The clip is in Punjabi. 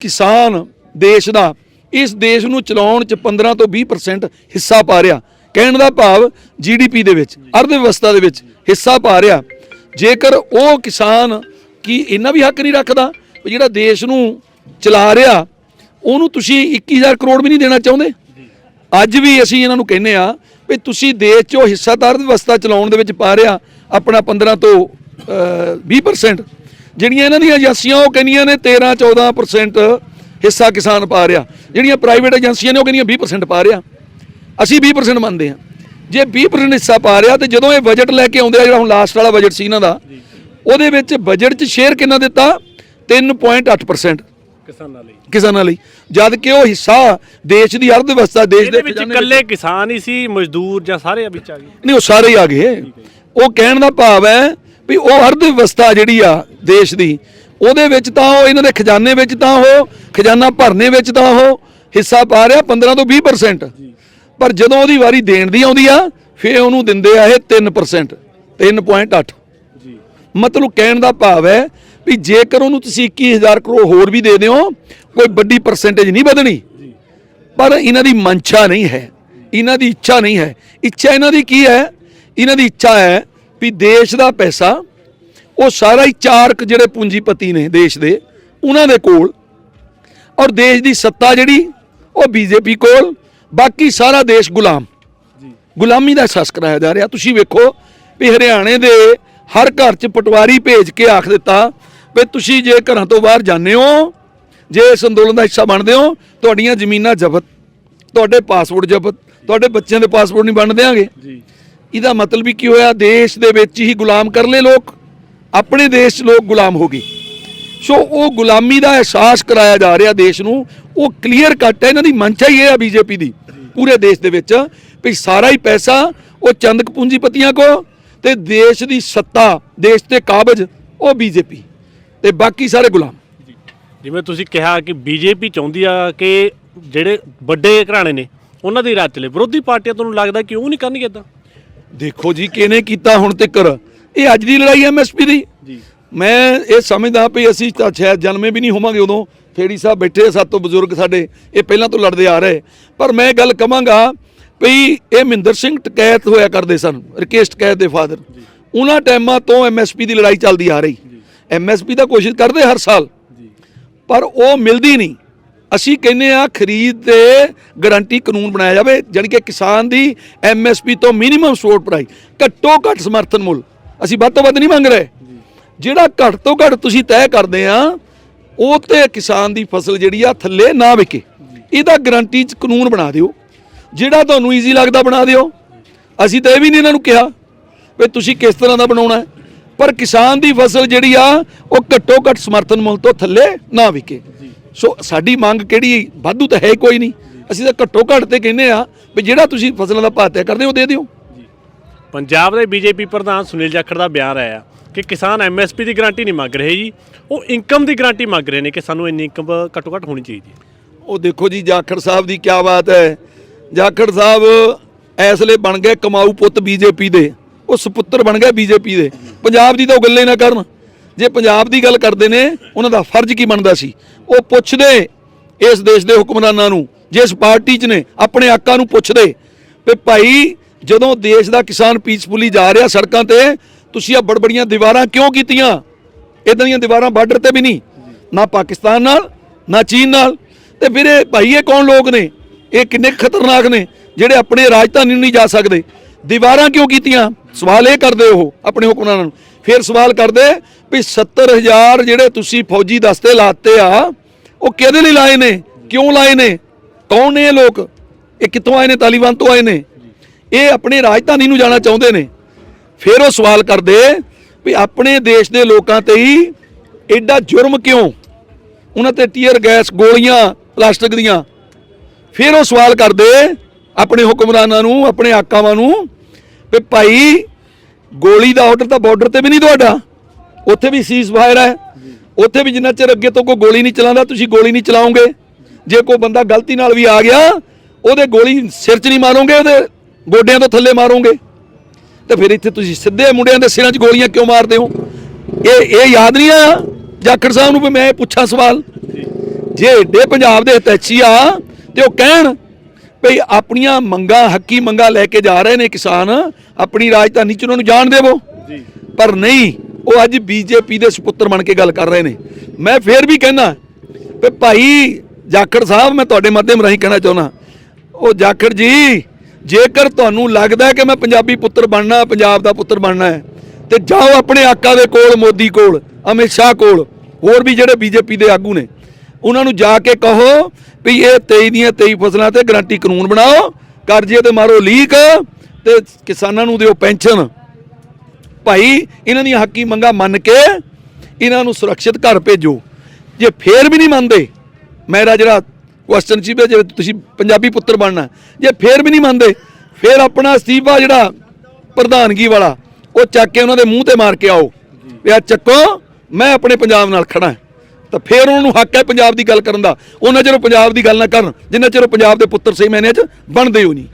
ਕਿਸਾਨ ਦੇਸ਼ ਦਾ ਇਸ ਦੇਸ਼ ਨੂੰ ਚਲਾਉਣ ਚ 15 ਤੋਂ 20% ਹਿੱਸਾ ਪਾ ਰਿਹਾ। ਕਹਿਣ ਦਾ ਭਾਵ ਜੀਡੀਪੀ ਦੇ ਵਿੱਚ ਅਰਥ ਵਿਵਸਥਾ ਦੇ ਵਿੱਚ ਹਿੱਸਾ ਪਾ ਰਿਹਾ। ਜੇਕਰ ਉਹ ਕਿਸਾਨ ਕੀ ਇੰਨਾ ਵੀ ਹੱਕ ਨਹੀਂ ਰੱਖਦਾ ਵੀ ਜਿਹੜਾ ਦੇਸ਼ ਨੂੰ ਚਲਾ ਰਿਹਾ ਉਹਨੂੰ ਤੁਸੀਂ 21000 ਕਰੋੜ ਵੀ ਨਹੀਂ ਦੇਣਾ ਚਾਹੁੰਦੇ? ਅੱਜ ਵੀ ਅਸੀਂ ਇਹਨਾਂ ਨੂੰ ਕਹਿੰਦੇ ਆ ਵੀ ਤੁਸੀਂ ਦੇਸ਼ 'ਚੋਂ ਹਿੱਸਾਦਾਰ ਵਿਵਸਥਾ ਚਲਾਉਣ ਦੇ ਵਿੱਚ ਪਾ ਰਿਹਾ ਆਪਣਾ 15 ਤੋਂ ਅਹ, 20% ਜਿਹੜੀਆਂ ਇਹਨਾਂ ਦੀਆਂ ਏਜੰਸੀਆਂ ਉਹ ਕਹਿੰਦੀਆਂ ਨੇ 13 14% ਹਿੱਸਾ ਕਿਸਾਨ ਪਾ ਰਿਹਾ। ਜਿਹੜੀਆਂ ਪ੍ਰਾਈਵੇਟ ਏਜੰਸੀਆਂ ਨੇ ਉਹ ਕਹਿੰਦੀਆਂ 20% ਪਾ ਰਿਹਾ। ਅਸੀਂ 20% ਮੰਨਦੇ ਆ ਜੇ 20% ਹਿੱਸਾ ਪਾ ਰਿਹਾ ਤੇ ਜਦੋਂ ਇਹ ਬਜਟ ਲੈ ਕੇ ਆਉਂਦੇ ਆ ਜਿਹੜਾ ਹੁਣ ਲਾਸਟ ਵਾਲਾ ਬਜਟ ਸੀ ਇਹਨਾਂ ਦਾ ਉਹਦੇ ਵਿੱਚ ਬਜਟ 'ਚ ਸ਼ੇਅਰ ਕਿੰਨਾ ਦਿੱਤਾ? 3.8% ਕਿਸਾਨਾਂ ਲਈ। ਕਿਸਾਨਾਂ ਲਈ। ਜਦ ਕਿ ਉਹ ਹਿੱਸਾ ਦੇਸ਼ ਦੀ ਅਰਥ ਵਿਵਸਥਾ ਦੇਸ਼ ਦੇ ਵਿੱਚ ਇਕੱਲੇ ਕਿਸਾਨ ਹੀ ਸੀ ਮਜ਼ਦੂਰ ਜਾਂ ਸਾਰੇ ਵਿੱਚ ਆ ਗਏ? ਨਹੀਂ ਉਹ ਸਾਰੇ ਹੀ ਆ ਗਏ। ਉਹ ਕਹਿਣ ਦਾ ਭਾਵ ਹੈ ਵੀ ਉਹ ਅਰਧ ਵਿਵਸਥਾ ਜਿਹੜੀ ਆ ਦੇਸ਼ ਦੀ। ਉਹਦੇ ਵਿੱਚ ਤਾਂ ਉਹ ਇਹਨਾਂ ਦੇ ਖਜ਼ਾਨੇ ਵਿੱਚ ਤਾਂ ਉਹ ਖਜ਼ਾਨਾ ਭਰਨੇ ਵਿੱਚ ਤਾਂ ਉਹ ਹਿੱਸਾ ਪਾ ਰਿਹਾ 15 ਤੋਂ 20% ਪਰ ਜਦੋਂ ਉਹਦੀ ਵਾਰੀ ਦੇਣ ਦੀ ਆਉਂਦੀ ਆ ਫੇਰ ਉਹਨੂੰ ਦਿੰਦੇ ਆ ਇਹ 3% 3.8 ਜੀ। ਮਤਲਬ ਕਹਿਣ ਦਾ ਭਾਵ ਹੈ ਵੀ ਜੇਕਰ ਉਹਨੂੰ ਤੁਸੀਂ 21000 ਕਰੋੜ ਹੋਰ ਵੀ ਦੇ ਦਿਓ ਕੋਈ ਵੱਡੀ ਪਰਸੈਂਟੇਜ ਨਹੀਂ ਵਧਣੀ। ਪਰ ਇਹਨਾਂ ਦੀ ਮਨਸ਼ਾ ਨਹੀਂ ਹੈ। ਇਹਨਾਂ ਦੀ ਇੱਛਾ ਨਹੀਂ ਹੈ। ਇੱਛਾ ਇਹਨਾਂ ਦੀ ਕੀ ਹੈ? ਇਹਨਾਂ ਦੀ ਇੱਛਾ ਹੈ ਵੀ ਦੇਸ਼ ਦਾ ਪੈਸਾ ਉਹ ਸਾਰਾ ਹੀ ਚਾਰਕ ਜਿਹੜੇ ਪੂੰਜੀਪਤੀ ਨੇ ਦੇਸ਼ ਦੇ ਉਹਨਾਂ ਦੇ ਕੋਲ। ਔਰ ਦੇਸ਼ ਦੀ ਸੱਤਾ ਜਿਹੜੀ ਉਹ ਬੀਜੇਪੀ ਕੋਲ ਬਾਕੀ ਸਾਰਾ ਦੇਸ਼ ਗੁਲਾਮ। ਜੀ। ਗੁਲਾਮੀ ਦਾ ਅਹਿਸਾਸ ਕਰਾਇਆ ਜਾ ਰਿਹਾ। ਤੁਸੀਂ ਵੇਖੋ ਵੀ ਹਰਿਆਣੇ ਦੇ ਹਰ ਘਰ 'ਚ ਪਟਵਾਰੀ ਭੇਜ ਕੇ ਆਖ ਦਿੱਤਾ ਵੀ ਤੁਸੀਂ ਜੇ ਘਰਾਂ ਤੋਂ ਬਾਹਰ ਜਾਂਦੇ ਹੋ ਜੇ ਇਸ ਅੰਦੋਲਨ ਦਾ ਹਿੱਸਾ ਬਣਦੇ ਹੋ ਤੁਹਾਡੀਆਂ ਜ਼ਮੀਨਾਂ ਜ਼ਬਤ ਤੁਹਾਡੇ ਪਾਸਪੋਰਟ ਜ਼ਬਤ ਤੁਹਾਡੇ ਬੱਚਿਆਂ ਦੇ ਪਾਸਪੋਰਟ ਨਹੀਂ ਬਣ ਦੇਾਂਗੇ ਜੀ। ਇਹਦਾ ਮਤਲਬ ਵੀ ਕੀ ਹੋਇਆ? ਦੇਸ਼ ਦੇ ਵਿੱਚ ਹੀ ਗੁਲਾਮ ਕਰ ਲਏ ਲੋਕ। ਆਪਣੇ ਦੇਸ਼ 'ਚ ਲੋਕ ਗੁਲਾਮ ਹੋ ਗਏ। ਸੋ ਉਹ ਗੁਲਾਮੀ ਦਾ ਅਹਿਸਾਸ ਕਰਾਇਆ ਜਾ ਰਿਹਾ ਦੇਸ਼ ਨੂੰ। ਉਹ ਕਲੀਅਰ ਕੱਟ ਹੈ ਇਹਨਾਂ ਦੀ ਮਨਸ਼ਾ ਹੀ ਇਹ ਆ ਬੀਜੇਪੀ ਦੀ। ਪੂਰੇ ਦੇਸ਼ ਦੇ ਵਿੱਚ ਵੀ ਸਾਰਾ ਹੀ ਪੈਸਾ ਉਹ ਚੰਦਕ ਪੂੰਜੀਪਤੀਆਂ ਕੋ ਤੇ ਦੇਸ਼ ਦੀ ਸੱਤਾ ਦੇਸ਼ ਤੇ ਕਾਬਜ ਉਹ ਬੀਜੇਪੀ। ਤੇ ਬਾਕੀ ਸਾਰੇ ਗੁਲਾਮ। ਜਿਵੇਂ ਤੁਸੀਂ ਕਿਹਾ ਕਿ ਬੀਜੇਪੀ ਚਾਹੁੰਦੀ ਆ ਕਿ ਜਿਹੜੇ ਵੱਡੇ ਘਰਾਣੇ ਨੇ ਉਹਨਾਂ ਦੀ ਰਾਜ ਚਲੇ। ਵਿਰੋਧੀ ਪਾਰਟੀਆਂ ਤੁਹਾਨੂੰ ਲੱਗਦਾ ਕਿ ਉਹ ਨਹੀਂ ਕਰਨਗੇ ਇਦਾਂ ਦੇਖੋ ਜੀ ਕਿਹਨੇ ਕੀਤਾ ਹੁਣ ਤੱਕ ਇਹ ਅੱਜ ਦੀ ਲੜਾਈ ਐਮਐਸਪੀ ਦੀ। ਜੀ। ਮੈਂ ਇਹ ਸਮਝਦਾ ਵੀ ਅਸੀਂ ਤਾਂ ਸ਼ਾਇਦ ਜਨਮੇ ਵੀ ਨਹੀਂ ਹੋਵਾਂਗੇ ਉਦੋਂ। ਫੇੜੀ ਸਾਹਿਬ ਬੈਠੇ ਸਾਡੇ ਤੋਂ ਬਜ਼ੁਰਗ ਸਾਡੇ ਇਹ ਪਹਿਲਾਂ ਤੋਂ ਲੜਦੇ ਆ ਰਹੇ। ਪਰ ਮੈਂ ਗੱਲ ਕਵਾਂਗਾ ਵੀ ਇਹ ਮਹਿੰਦਰ ਸਿੰਘ ਟਕੈਤ ਹੋਇਆ ਕਰਦੇ ਸਨ ਰਕੇਸ਼ ਟਕੈਤ ਦੇ ਫਾਦਰ। ਉਹਨਾਂ ਟਾਈਮਾਂ ਤੋਂ ਐਮਐਸਪੀ ਦੀ ਲੜਾਈ ਚੱਲਦੀ ਆ ਰਹੀ। ਐਮਐਸਪੀ ਦਾ ਕੋਸ਼ਿਸ਼ ਕਰਦੇ ਹਰ ਸਾਲ। ਪਰ ਉਹ ਮਿਲਦੀ ਨਹੀਂ। ਅਸੀਂ ਕਹਿੰਦੇ ਆ ਖਰੀਦ ਤੇ ਗਾਰੰਟੀ ਕਾਨੂੰਨ ਬਣਾਇਆ ਜਾਵੇ ਜਾਣੀ ਕਿ ਕਿਸਾਨ ਦੀ ਐਮਐਸਪੀ ਤੋਂ ਮਿਨੀਮਮ ਸਪੋਰਟ ਪ੍ਰਾਈਸ ਘੱਟੋ ਘੱਟ ਸਮਰਥਨ ਮੁੱਲ। ਅਸੀਂ ਵੱਧ ਤੋਂ ਵੱਧ ਨਹੀਂ ਮੰਗ ਰਹੇ। ਜਿਹੜਾ ਘੱਟ ਤੋਂ ਘੱਟ ਤੁਸੀਂ ਤੈਅ ਕਰਦੇ ਆ ਉਹ ਤੇ ਕਿਸਾਨ ਦੀ ਫਸਲ ਜਿਹੜੀ ਆ ਥੱਲੇ ਨਾ ਵਿਕੇ। ਇਹਦਾ ਗਾਰੰਟੀ ਚ ਕਾਨੂੰਨ ਬਣਾ ਦਿਓ। ਜਿਹੜਾ ਤੁਹਾਨੂੰ ਈਜ਼ੀ ਲੱਗਦਾ ਬਣਾ ਦਿਓ। ਅਸੀਂ ਤਾਂ ਇਹ ਵੀ ਨਹੀਂ ਇਹਨਾਂ ਨੂੰ ਕਿਹਾ ਵੀ ਤੁਸੀਂ ਕਿਸ ਤਰ੍ਹਾਂ ਦਾ ਬਣਾਉਣਾ ਪਰ ਕਿਸਾਨ ਦੀ ਫਸਲ ਜਿਹੜੀ ਆ ਉਹ ਘੱਟੋ ਘੱਟ ਸਮਰਥਨ ਮੁੱਲ ਤੋਂ ਥੱਲੇ ਨਾ ਵਿਕੇ। ਸੋ ਸਾਡੀ ਮੰਗ ਕਿਹੜੀ ਵਾਧੂ ਤਾਂ ਹੈ ਕੋਈ ਨਹੀਂ। ਅਸੀਂ ਤਾਂ ਘੱਟੋ ਘੱਟ ਤੇ ਕਹਿੰਦੇ ਆ ਵੀ ਜਿਹੜਾ ਤੁਸੀਂ ਫਸਲਾਂ ਦਾ ਭਾਅ ਤੈਅ ਕਰਦੇ ਹੋ ਉਹ ਦੇ ਦਿਓ। ਪੰਜਾਬ ਦੇ ਬੀਜੇਪੀ ਪ੍ਰਧਾਨ ਸੁਨੀਲ ਜਾਖੜ ਦਾ ਬਿਆਨ ਆਇਆ ਕਿ ਕਿਸਾਨ ਐਮਐਸਪੀ ਦੀ ਗਾਰੰਟੀ ਨਹੀਂ ਮੰਗ ਰਹੇ ਜੀ। ਉਹ ਇਨਕਮ ਦੀ ਗਾਰੰਟੀ ਮੰਗ ਰਹੇ ਨੇ ਕਿ ਸਾਨੂੰ ਇੰਨੀ ਇਨਕਮ ਘੱਟੋ ਘੱਟ ਹੋਣੀ ਚਾਹੀਦੀ ਹੈ। ਉਹ ਦੇਖੋ ਜੀ, ਜਾਖੜ ਸਾਹਿਬ ਦੀ ਕੀ ਬਾਤ ਹੈ। ਜਾਖੜ ਸਾਹਿਬ ਇਸ ਲਈ ਬਣ ਗਏ ਕਮਾਊ ਪੁੱਤ ਬੀਜੇਪੀ ਦੇ। ਉਹ ਸੁਪੁੱਤਰ ਬਣ ਗਏ ਬੀਜੇਪੀ ਦੇ। ਪੰਜਾਬ ਦੀ ਤਾਂ ਉਹ ਗੱਲੇ ਨਾ ਕਰਨ। ਜੇ ਪੰਜਾਬ ਦੀ ਗੱਲ ਕਰਦੇ ਨੇ, ਉਹਨਾਂ ਦਾ ਫਰਜ਼ ਕੀ ਬਣਦਾ ਸੀ? ਉਹ ਪੁੱਛਦੇ ਇਸ ਦੇਸ਼ ਦੇ ਹੁਕਮਰਾਨਾਂ ਨੂੰ, ਜਿਸ ਪਾਰਟੀ 'ਚ ਨੇ, ਆਪਣੇ ਆਕਾਂ ਨੂੰ ਪੁੱਛਦੇ ਵੀ ਭਾਈ ਜਦੋਂ ਦੇਸ਼ ਦਾ ਕਿਸਾਨ ਪੀਸਫੁਲੀ ਜਾ ਰਿਹਾ ਸੜਕਾਂ ਤੇ, ਤੁਸੀਂ ਆ ਬੜਬੜੀਆਂ ਦੀਵਾਰਾਂ ਕਿਉਂ ਕੀਤੀਆਂ? ਇਦਾਂ ਦੀਆਂ ਦੀਵਾਰਾਂ ਬਾਰਡਰ ਤੇ ਵੀ ਨਹੀਂ। ਨਾ ਪਾਕਿਸਤਾਨ ਨਾਲ, ਨਾ ਚੀਨ ਨਾਲ। ਤੇ ਫਿਰ ਇਹ ਭਾਈ, ਇਹ ਕੌਣ ਲੋਕ ਨੇ? ਇਹ ਕਿੰਨੇ ਖਤਰਨਾਕ ਨੇ, ਜਿਹੜੇ ਆਪਣੇ ਰਾਜਧਾਨੀ ਨੂੰ ਨਹੀਂ ਜਾ ਸਕਦੇ? ਦੀਵਾਰਾਂ ਕਿਉਂ ਕੀਤੀਆਂ? ਸਵਾਲ ਇਹ ਕਰਦੇ ਉਹ, ਆਪਣੇ ਹੁਕਮਰਾਨਾਂ ਨੂੰ। ਫਿਰ ਸਵਾਲ ਕਰਦੇ ਵੀ 70000 ਜਿਹੜੇ ਤੁਸੀਂ ਫੌਜੀ ਦਸਤੇ ਲਾਤੇ ਆ, ਉਹ ਕਿਹਦੇ ਲਈ ਲਾਏ ਨੇ? ਕਿਉਂ ਲਾਏ ਨੇ? ਕੌਣ ਨੇ ਇਹ ਲੋਕ? ਇਹ ਕਿੱਥੋਂ ਆਏ ਨੇ? ਤਾਲਿਬਾਨ ਤੋਂ ਆਏ ਨੇ? ਇਹ ਆਪਣੀ ਰਾਜਧਾਨੀ ਨੂੰ ਜਾਣਾ ਚਾਹੁੰਦੇ ਨੇ। ਫਿਰ ਉਹ ਸਵਾਲ ਕਰਦੇ ਵੀ ਆਪਣੇ ਦੇਸ਼ ਦੇ ਲੋਕਾਂ ਤੇ ਹੀ ਐਡਾ ਜੁਰਮ ਕਿਉਂ? ਉਹਨਾਂ ਤੇ ਟੀਅਰ ਗੈਸ ਗੋਲੀਆਂ, ਪਲਾਸਟਿਕ ਦੀਆਂ। ਫਿਰ ਉਹ ਸਵਾਲ ਕਰਦੇ ਆਪਣੇ ਹੁਕਮਰਾਨਾਂ ਨੂੰ, ਆਪਣੇ ਆਕਾਵਾਂ ਨੂੰ ਵੀ ਭਾਈ ਗੋਲੀ ਦਾ ਆਰਡਰ ਤਾਂ ਬਾਰਡਰ ਤੇ ਵੀ ਨਹੀਂ ਤੁਹਾਡਾ। ਉੱਥੇ ਵੀ ਸੀਜ਼ ਫਾਇਰ ਹੈ। ਉੱਥੇ ਵੀ ਜਿੰਨਾ ਚਿਰ ਅੱਗੇ ਤੋਂ ਕੋਈ ਗੋਲੀ ਨਹੀਂ ਚਲਾਉਂਦਾ, ਤੁਸੀਂ ਗੋਲੀ ਨਹੀਂ ਚਲਾਓਗੇ ਜੇ ਕੋਈ ਬੰਦਾ ਗਲਤੀ ਨਾਲ ਵੀ ਆ ਗਿਆ, ਉਹਦੇ ਗੋਲੀ ਸਿਰ 'ਚ ਨਹੀਂ ਮਾਰੋਗੇ ਉਹਦੇ ਗੋਡਿਆਂ ਤੋਂ ਥੱਲੇ ਮਾਰੋਗੇ? ਤੇ ਫਿਰ ਇੱਥੇ ਤੁਸੀਂ ਸਿੱਧੇ ਮੁੰਡਿਆਂ ਦੇ ਸਿਰਾਂ 'ਚ ਗੋਲੀਆਂ ਕਿਉਂ ਮਾਰਦੇ ਹੋ? ਇਹ ਇਹ ਯਾਦ ਨਹੀਂ ਆ ਜਾਖੜ ਸਾਹਿਬ ਨੂੰ ਵੀ ਮੈਂ ਇਹ ਪੁੱਛਾਂ ਸਵਾਲ। ਜੇ ਏਡੇ ਪੰਜਾਬ ਦੇ ਹਿਤੈਸ਼ੀ ਆ ਤੇ ਉਹ ਕਹਿਣ ਭਈ ਆਪਣੀਆਂ ਮੰਗਾਂ ਹੱਕੀ ਮੰਗਾਂ ਲੈ ਕੇ ਜਾ ਰਹੇ ਨੇ ਕਿਸਾਨ ਆਪਣੀ ਰਾਜਧਾਨੀ ਚ ਉਹਨਾਂ ਨੂੰ ਜਾਣ ਦੇਵੋ। ਜੀ। ਪਰ ਨਹੀਂ ਉਹ ਅੱਜ ਬੀਜੇਪੀ ਦੇ ਸੁਪੁੱਤਰ ਬਣ ਕੇ ਗੱਲ ਕਰ ਰਹੇ ਨੇ। ਮੈਂ ਫੇਰ ਵੀ ਕਹਿਣਾ ਵੀ ਭਾਈ ਜਾਖੜ ਸਾਹਿਬ ਮੈਂ ਤੁਹਾਡੇ ਮਾਧਿਅਮ ਰਾਹੀਂ ਕਹਿਣਾ ਚਾਹੁੰਦਾ। ਉਹ ਜਾਖੜ ਜੀ ਜੇਕਰ ਤੁਹਾਨੂੰ ਲੱਗਦਾ ਕਿ ਮੈਂ ਪੰਜਾਬੀ ਪੁੱਤਰ ਬਣਨਾ, ਪੰਜਾਬ ਦਾ ਪੁੱਤਰ ਬਣਨਾ ਹੈ, ਤੇ ਜਾਓ ਆਪਣੇ ਆਕਾ ਦੇ ਕੋਲ, ਮੋਦੀ ਕੋਲ, ਅਮਿਤ ਸ਼ਾਹ ਕੋਲ, ਹੋਰ ਵੀ ਜਿਹੜੇ ਬੀਜੇਪੀ ਦੇ ਆਗੂ ਨੇ, ਉਹਨਾਂ ਨੂੰ ਜਾ ਕੇ ਕਹੋ ਵੀ ਇਹ 23 ਦੀਆਂ 23 ਫਸਲਾਂ ਤੇ ਗਰੰਟੀ ਕਾਨੂੰਨ ਬਣਾਓ, ਕਰਜ਼ੇ ਤੇ ਮਾਰੋ ਲੀਕ, ਤੇ ਕਿਸਾਨਾਂ ਨੂੰ ਦਿਓ ਪੈਨਸ਼ਨ। ਭਾਈ, ਇਹਨਾਂ ਦੀਆਂ ਹੱਕੀ ਮੰਗਾਂ ਮੰਨ ਕੇ ਇਹਨਾਂ ਨੂੰ ਸੁਰੱਖਿਅਤ ਘਰ ਭੇਜੋ। ਜੇ ਫੇਰ ਵੀ ਨਹੀਂ ਮੰਨਦੇ ਮੇਰਾ ਜਿਹੜਾ ਕੁਐਸਚਨ ਸੀ ਵੀ ਜੇ ਤੁਸੀਂ ਪੰਜਾਬੀ ਪੁੱਤਰ ਬਣਨਾ, ਜੇ ਫੇਰ ਵੀ ਨਹੀਂ ਮੰਨਦੇ, ਫੇਰ ਆਪਣਾ ਅਸਤੀਫਾ ਜਿਹੜਾ ਪ੍ਰਧਾਨਗੀ ਵਾਲਾ, ਉਹ ਚੱਕ ਕੇ ਉਹਨਾਂ ਦੇ ਮੂੰਹ ਤੇ ਮਾਰ ਕੇ ਆਓ, ਵੀ ਆ ਚੱਕੋ, ਮੈਂ ਆਪਣੇ ਪੰਜਾਬ ਨਾਲ ਖੜਾ ਤਾਂ ਫੇਰ ਉਹਨਾਂ ਨੂੰ ਹੱਕ ਹੈ ਪੰਜਾਬ ਦੀ ਗੱਲ ਕਰਨ ਦਾ। ਉਹਨਾਂ ਚਿਰ ਉਹ ਪੰਜਾਬ ਦੀ ਗੱਲ ਨਾ ਕਰਨ, ਜਿੰਨਾ ਚਿਰ ਉਹ ਪੰਜਾਬ ਦੇ ਪੁੱਤਰ ਸਹੀ ਮੈਨੇ ਚ ਬਣਦੇ ਹੋ ਨਹੀਂ।